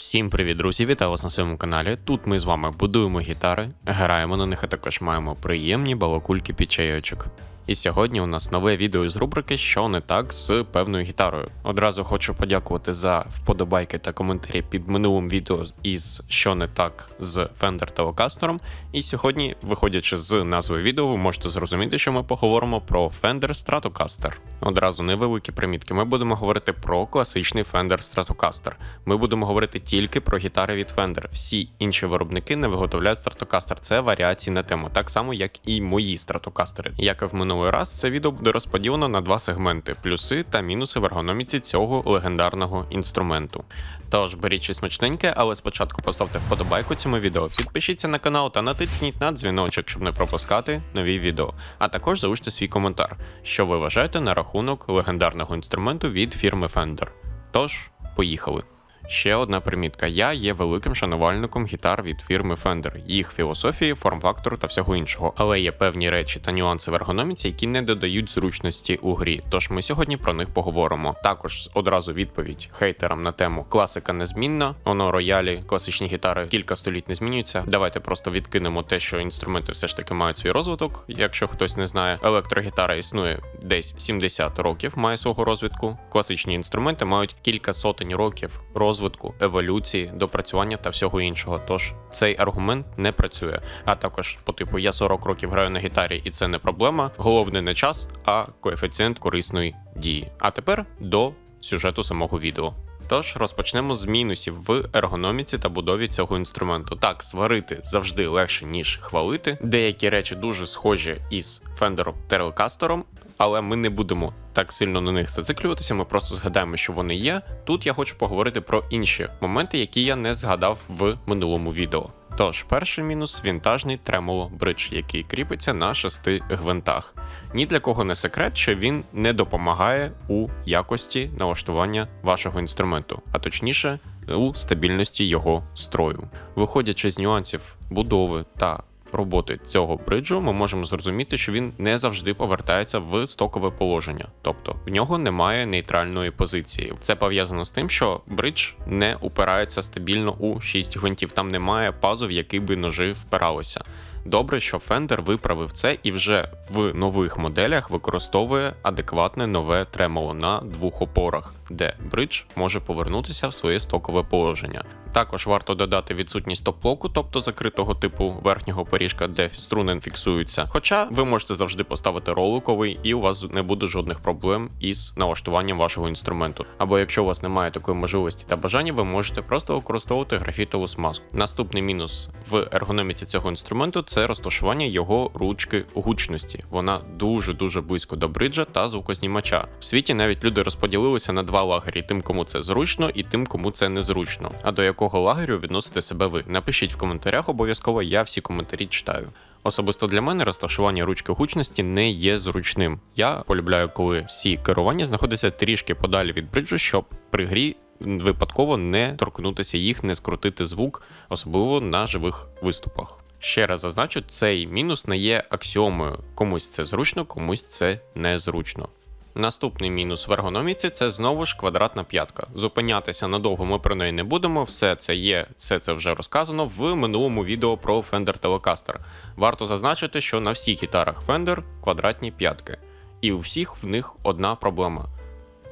Всім привіт, друзі! Вітаю вас на своєму каналі. Тут ми з вами будуємо гітари, граємо на них, а також маємо приємні балакульки під чайочок. І сьогодні у нас нове відео з рубрики Що не так з певною гітарою. Одразу хочу подякувати за вподобайки та коментарі під минулим відео із Що не так з Fender Telecaster. І сьогодні, виходячи з назви відео, ви можете зрозуміти, що ми поговоримо про Fender Stratocaster. Одразу невеликі примітки. Ми будемо говорити про класичний Fender Stratocaster. Ми будемо говорити тільки про гітари від Fender. Всі інші виробники не виготовляють Stratocaster. Це варіації на тему, так само як і мої Stratocaster. Як і в минулий раз, це відео буде розподілено на два сегменти: плюси та мінуси в ергономіці цього легендарного інструменту. Тож беріть щось смачненьке, але спочатку поставте вподобайку цьому відео, підпишіться на канал та натисніть на дзвіночок, щоб не пропускати нові відео. А також залиште свій коментар, що ви вважаєте на рахунок легендарного інструменту від фірми Fender. Тож, поїхали. Ще одна примітка: я є великим шанувальником гітар від фірми Fender, їх філософії, форм-фактору та всього іншого. Але є певні речі та нюанси в ергономіці, які не додають зручності у грі. Тож ми сьогодні про них поговоримо. Також одразу відповідь хейтерам на тему класика незмінна, воно роялі, класичні гітари кілька століть не змінюються. Давайте просто відкинемо те, що інструменти все ж таки мають свій розвиток. Якщо хтось не знає, електрогітара існує десь 70 років, має свого розвитку. Класичні інструменти мають кілька сотень років розвитку розвитку, еволюції, допрацювання та всього іншого. Тож цей аргумент не працює. А також, по типу, я 40 років граю на гітарі, і це не проблема. Головне не час, а коефіцієнт корисної дії. А тепер до сюжету самого відео. Тож розпочнемо з мінусів в ергономіці та будові цього інструменту. Так, сварити завжди легше, ніж хвалити. Деякі речі дуже схожі із Fender Telecaster, але ми не будемо так сильно на них зациклюватися. Ми просто згадаємо, що вони є. Тут я хочу поговорити про інші моменти, які я не згадав в минулому відео. Тож, перший мінус вінтажний тремоло бридж, який кріпиться на шести гвинтах. Ні для кого не секрет, що він не допомагає у якості налаштування вашого інструменту, а точніше у стабільності його строю. Виходячи з нюансів будови та роботи цього бриджу, ми можемо зрозуміти, що він не завжди повертається в стокове положення, тобто в нього немає нейтральної позиції. Це пов'язано з тим, що бридж не упирається стабільно у 6 гвинтів. Там немає пазу, в який би ножи впиралися. Добре, що Fender виправив це і вже в нових моделях використовує адекватне нове тремоло на двох опорах, де бридж може повернутися в своє стокове положення. Також варто додати відсутність топ-локу, тобто закритого типу верхнього поріжка, де струни фіксуються. Хоча ви можете завжди поставити роликовий, і у вас не буде жодних проблем із налаштуванням вашого інструменту. Або якщо у вас немає такої можливості та бажання, ви можете просто використовувати графітову смазку. Наступний мінус в ергономіці цього інструменту це розташування його ручки гучності. Вона дуже дуже близько до бриджа та звукознімача. В світі навіть люди розподілилися на два лагері: тим, кому це зручно, і тим, кому це незручно. А до якого лагерю відносите себе ви? Напишіть в коментарях, обов'язково я всі коментарі читаю. Особисто для мене розташування ручки гучності не є зручним. Я полюбляю, коли всі керування знаходяться трішки подалі від бриджу, щоб при грі випадково не торкнутися їх, не скрутити звук, особливо на живих виступах. Ще раз зазначу, цей мінус не є аксіомою. Комусь це зручно, комусь це незручно. Наступний мінус в ергономіці це знову ж квадратна п'ятка. Зупинятися надовго ми про неї не будемо. Все це є, все це вже розказано в минулому відео про Fender Telecaster. Варто зазначити, що на всіх гітарах Fender квадратні п'ятки, і у всіх в них одна проблема.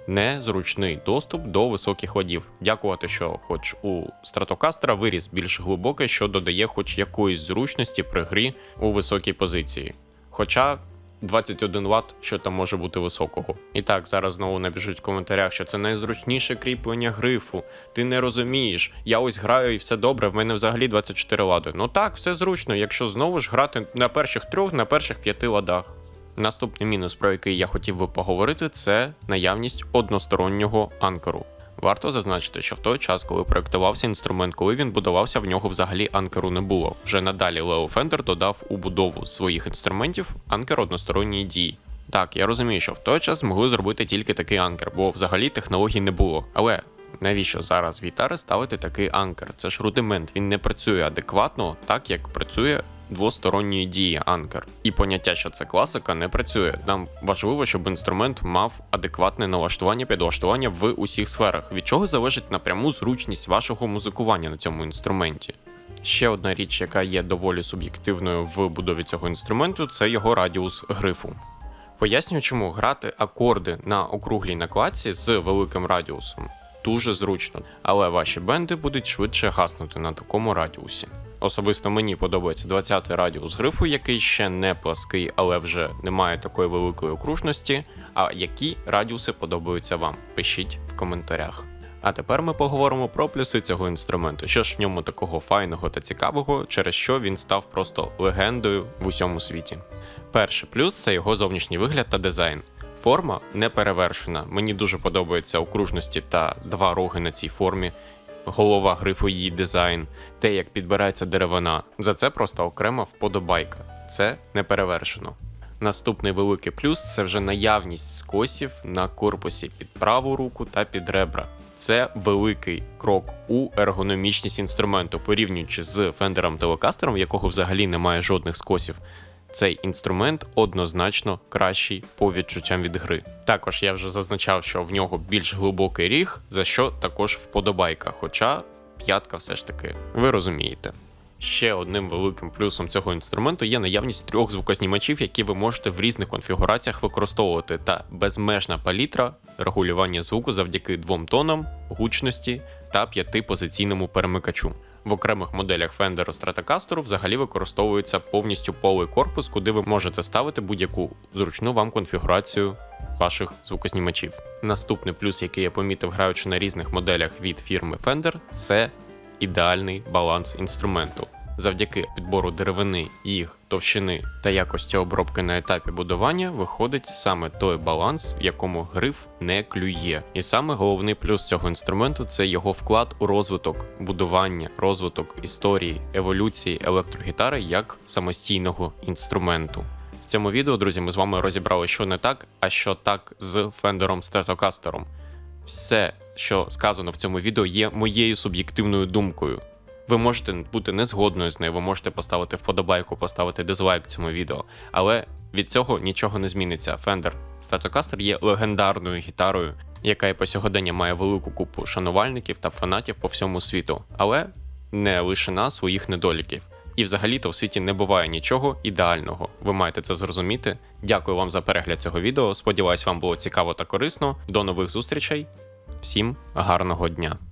Незручний доступ до високих ладів. Дякувати, що хоч у стратокастера виріс більш глибокий, що додає хоч якоїсь зручності при грі у високій позиції. Хоча 21 Вт, що там може бути високого. І так, зараз знову набіжуть в коментарях, що це найзручніше кріплення грифу. Ти не розумієш, я ось граю і все добре, в мене взагалі 24 лади. Ну так, все зручно, якщо знову ж грати на перших трьох, на перших п'яти ладах. Наступний мінус, про який я хотів би поговорити, це наявність одностороннього анкеру. Варто зазначити, що в той час, коли проектувався інструмент, коли він будувався, в нього взагалі анкеру не було. Вже надалі Лео Фендер додав у будову своїх інструментів анкер односторонньої дії. Так, я розумію, що в той час змогли зробити тільки такий анкер, бо взагалі технологій не було. Але навіщо зараз в гітари ставити такий анкер? Це ж рудимент, він не працює адекватно, так як працює двосторонньої дії анкер. І поняття, що це класика, не працює. Нам важливо, щоб інструмент мав адекватне налаштування, підлаштування в усіх сферах, від чого залежить напряму зручність вашого музикування на цьому інструменті. Ще одна річ, яка є доволі суб'єктивною в будові цього інструменту, це його радіус грифу. Пояснюю, чому грати акорди на округлій накладці з великим радіусом дуже зручно, але ваші бенди будуть швидше гаснути на такому радіусі. Особисто мені подобається 20-й радіус грифу, який ще не плаский, але вже не має такої великої окружності. А які радіуси подобаються вам? Пишіть в коментарях. А тепер ми поговоримо про плюси цього інструменту. Що ж в ньому такого файного та цікавого, через що він став просто легендою в усьому світі. Перший плюс це його зовнішній вигляд та дизайн. Форма не перевершена. Мені дуже подобаються окружності та два роги на цій формі. Голова грифу її дизайн, те, як підбирається деревина. За це просто окрема вподобайка. Це не перевершено. Наступний великий плюс це вже наявність скосів на корпусі під праву руку та під ребра. Це великий крок у ергономічність інструменту, порівнюючи з Fender Telecaster, в якого взагалі немає жодних скосів. Цей інструмент однозначно кращий по відчуттям від гри. Також я вже зазначав, що в нього більш глибокий ріг, за що також вподобайка. Хоча п'ятка все ж таки, ви розумієте. Ще одним великим плюсом цього інструменту є наявність трьох звукознімачів, які ви можете в різних конфігураціях використовувати, та безмежна палітра регулювання звуку завдяки двом тонам, гучності та п'ятипозиційному перемикачу. В окремих моделях Fender Stratocaster взагалі використовується повністю полий корпус, куди ви можете ставити будь-яку зручну вам конфігурацію ваших звукознімачів. Наступний плюс, який я помітив, граючи на різних моделях від фірми Fender, це ідеальний баланс інструменту. Завдяки підбору деревини, їх товщини та якості обробки на етапі будування виходить саме той баланс, в якому гриф не клює. І саме головний плюс цього інструменту це його вклад у розвиток будування, розвиток історії, еволюції електрогітари як самостійного інструменту. В цьому відео, друзі, ми з вами розібрали, що не так, а що так з Fender Stratocaster. Все, що сказано в цьому відео, є моєю суб'єктивною думкою. Ви можете бути незгодною з нею, ви можете поставити вподобайку, поставити дизлайк цьому відео, але від цього нічого не зміниться. Fender Stratocaster є легендарною гітарою, яка і по сьогодення має велику купу шанувальників та фанатів по всьому світу, але не лишена своїх недоліків. І взагалі-то в світі не буває нічого ідеального. Ви маєте це зрозуміти. Дякую вам за перегляд цього відео. Сподіваюсь, вам було цікаво та корисно. До нових зустрічей. Всім гарного дня!